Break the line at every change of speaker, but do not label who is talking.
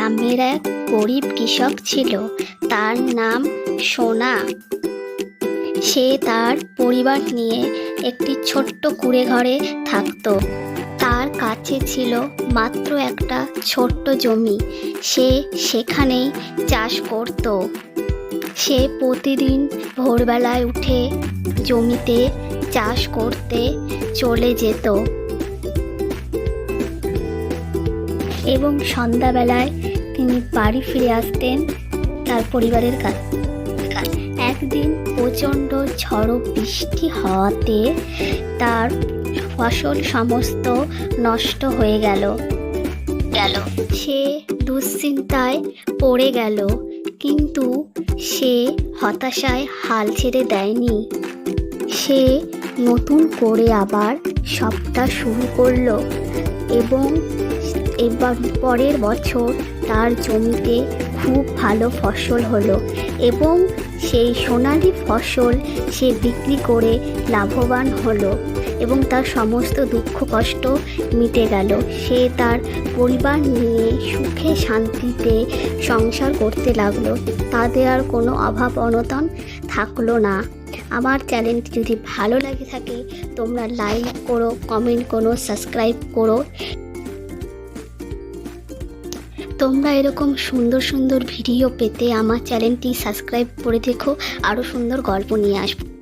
গ্রামের এক গরিব কৃষক ছিল। তার নাম সোনা। সে তার পরিবার নিয়ে একটি ছোট্ট কুড়ে ঘরে থাকতো। তার কাছে ছিল মাত্র একটা ছোট্ট জমি। সে সেখানেই চাষ করত। সে প্রতিদিন ভোরবেলায় উঠে জমিতে চাষ করতে চলে যেত। এবং সন্ধ্যাবেলায় তিনি বাড়ি ফিরে আসতেন তার পরিবারের কাছে একদিন প্রচণ্ড ঝড়ো বৃষ্টি হওয়াতে তার ফসল সমস্ত নষ্ট হয়ে গেল। গেল। সে দুশ্চিন্তায় পড়ে গেল কিন্তু সে হতাশায় হাল ছেড়ে দেয়নি। সে নতুন করে আবার সবটা শুরু করল এবং এবার পরের বছর তার জমিতে খুব ভালো ফসল হলো এবং সেই সোনালি ফসল সে বিক্রি করে লাভবান হলো এবং তার সমস্ত দুঃখ কষ্ট মিটে গেল। সে তার পরিবার নিয়ে সুখে শান্তিতে সংসার করতে লাগল। তাদের আর কোনো অভাব অনটন থাকল না। আমার চ্যানেলটি যদি ভালো লাগে থাকে তোমরা লাইক করো, কমেন্ট করো, সাবস্ক্রাইব করো। তোমরা এরকম সুন্দর সুন্দর ভিডিও পেতে আমার চ্যানেলটি সাবস্ক্রাইব করে দেখো আরও সুন্দর গল্প নিয়ে আসব।